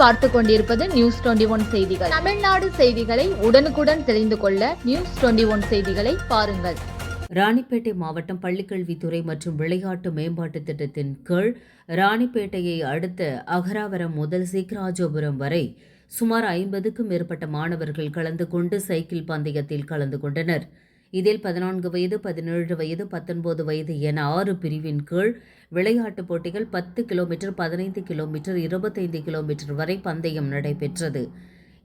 பார்த்து கொண்டிருப்பது news twenty one செய்திகள். தமிழ்நாடு செய்திகளை உடனுக்குடன் தெரிந்து கொள்ள நியூஸ் டுவெண்டி ஒன் செய்திகளை பாருங்கள். ராணிப்பேட்டை மாவட்டம் பள்ளிக்கல்வித்துறை மற்றும் விளையாட்டு மேம்பாட்டு திட்டத்தின் கீழ் ராணிப்பேட்டையை அடுத்த அகராவரம் முதல் சீக்கராஜபுரம் வரை சுமார் ஐம்பதுக்கும் மேற்பட்ட மாணவர்கள் கலந்து கொண்டு சைக்கிள் பந்தயத்தில் கலந்து கொண்டனர். இதில் பதினான்கு வயது பதினேழு வயது பத்தொன்பது வயது என ஆறு பிரிவின் கீழ் விளையாட்டுப் போட்டிகள் பத்து கிலோமீட்டர் பதினைந்து கிலோமீட்டர் இருபத்தைந்து கிலோமீட்டர் வரை பந்தயம் நடைபெற்றது.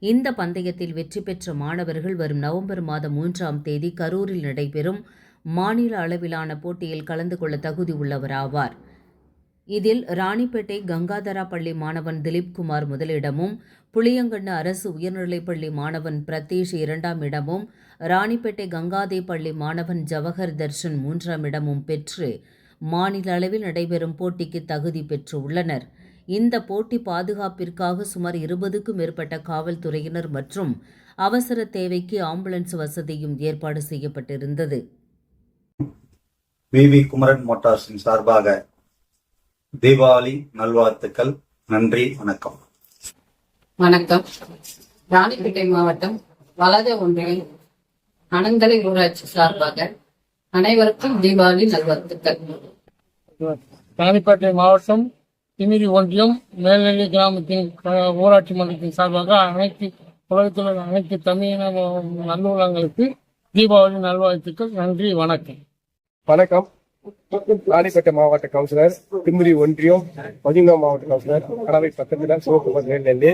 இந்த பந்தயத்தில் வெற்றி பெற்ற மாணவர்கள் வரும் நவம்பர் மாதம் மூன்றாம் தேதி கரூரில் நடைபெறும் மாநில அளவிலான போட்டியில் கலந்து கொள்ள தகுதி உள்ளவராவார் இதில் ராணிப்பேட்டை கங்காதரா பள்ளி மாணவன் திலீப்குமார் முதலிடமும் புளியங்கண்ணு அரசு உயர்நிலைப்பள்ளி மாணவன் பிரதீஷ் இரண்டாம் இடமும் ராணிப்பேட்டை கங்காதே பள்ளி மாணவன் ஜவஹர் தர்ஷன் மூன்றாம் இடமும் பெற்று மாநில அளவில் நடைபெறும் போட்டிக்கு தகுதி பெற்று உள்ளனர். இந்த போட்டி பாதுகாப்பிற்காக சுமார் இருபதுக்கும் மேற்பட்ட காவல்துறையினர் மற்றும் அவசர தேவைக்கு ஆம்புலன்ஸ் வசதியும் ஏற்பாடு செய்யப்பட்டிருந்தது. வி வி குமரன் மோட்டார்ஸின் சார்பாக தீபாவளி நல்வாழ்த்துக்கள். நன்றி வணக்கம். வணக்கம். ராணிப்பேட்டை மாவட்டம் வலத ஒன்றியம் அனந்தலை ஊராட்சி சார்பாக அனைவருக்கும் தீபாவளி நல்வாழ்த்துக்கள். ராணிப்பேட்டை மாவட்டம் திமிரி ஒன்றியம் மேல்நிலை கிராமத்தின் ஊராட்சி மன்றத்தின் சார்பாக அனைத்து உலகத்தில் உள்ள அனைத்து தமிழின நல்லுள்ளங்களுக்கு தீபாவளி நல்வாழ்த்துக்கள். நன்றி வணக்கம். வணக்கம். ராணிப்பேட்டை மாவட்ட கவுன்சிலர் திமிரி ஒன்றியம் மதிங்கா மாவட்ட கவுன்சிலர் கனவை பக்கத்தில் சிவகுமார் நெல்லி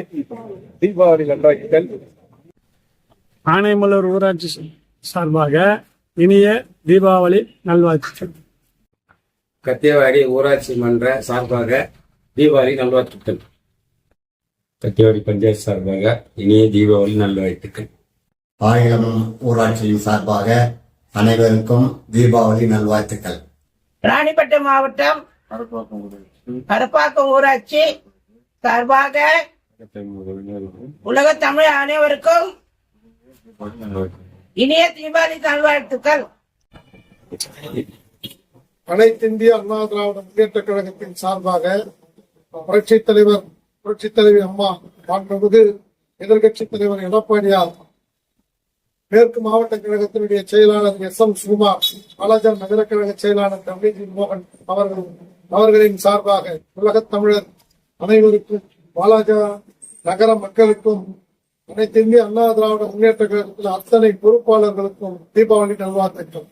தீபாவளி நல்வாழ்த்துக்கள் ஆனைமலர் ஊராட்சி சார்பாக இனிய தீபாவளி நல்வாழ்த்துக்கள். கத்தியவாடி ஊராட்சி மன்ற சார்பாக தீபாவளி நல்வாழ்த்துக்கள். கத்தியவாடி பஞ்சாயத்து சார்பாக இனிய தீபாவளி நல்வாழ்த்துக்கள். ஆயிரம் ஊராட்சியின் சார்பாக அனைவருக்கும் தீபாவளி நல்வாழ்த்துக்கள். ராணிப்பேட்டை மாவட்டம் கருப்பாக்கம் ஊராட்சி சார்பாக உலக தமிழ் அனைவருக்கும் இனிய தீபாவளி நல்வாழ்த்துக்கள். அனைத்து இந்திய அண்ணா திராவிட முன்னேற்ற கழகத்தின் சார்பாக புரட்சித் தலைவர் புரட்சித் தலைவி அம்மா மாண்புமிகு எதிர்கட்சித் தலைவர் எடப்பாடியார் மேற்கு மாவட்ட கழகத்தினுடைய செயலாளர் எஸ் எம் சுகுமார் பாலாஜா நகர கழக செயலாளர் டபிள்யூ மோகன் அவர்கள் அவர்களின் சார்பாக உலகத் தமிழர் அனைவருக்கும் பாலாஜா நகர மக்களுக்கும் அனைத்து இந்திய அண்ணா திராவிட முன்னேற்ற கழகத்தில் அத்தனை பொறுப்பாளர்களுக்கும் தீபாவளி நல்வாழ்த்துக்கள்.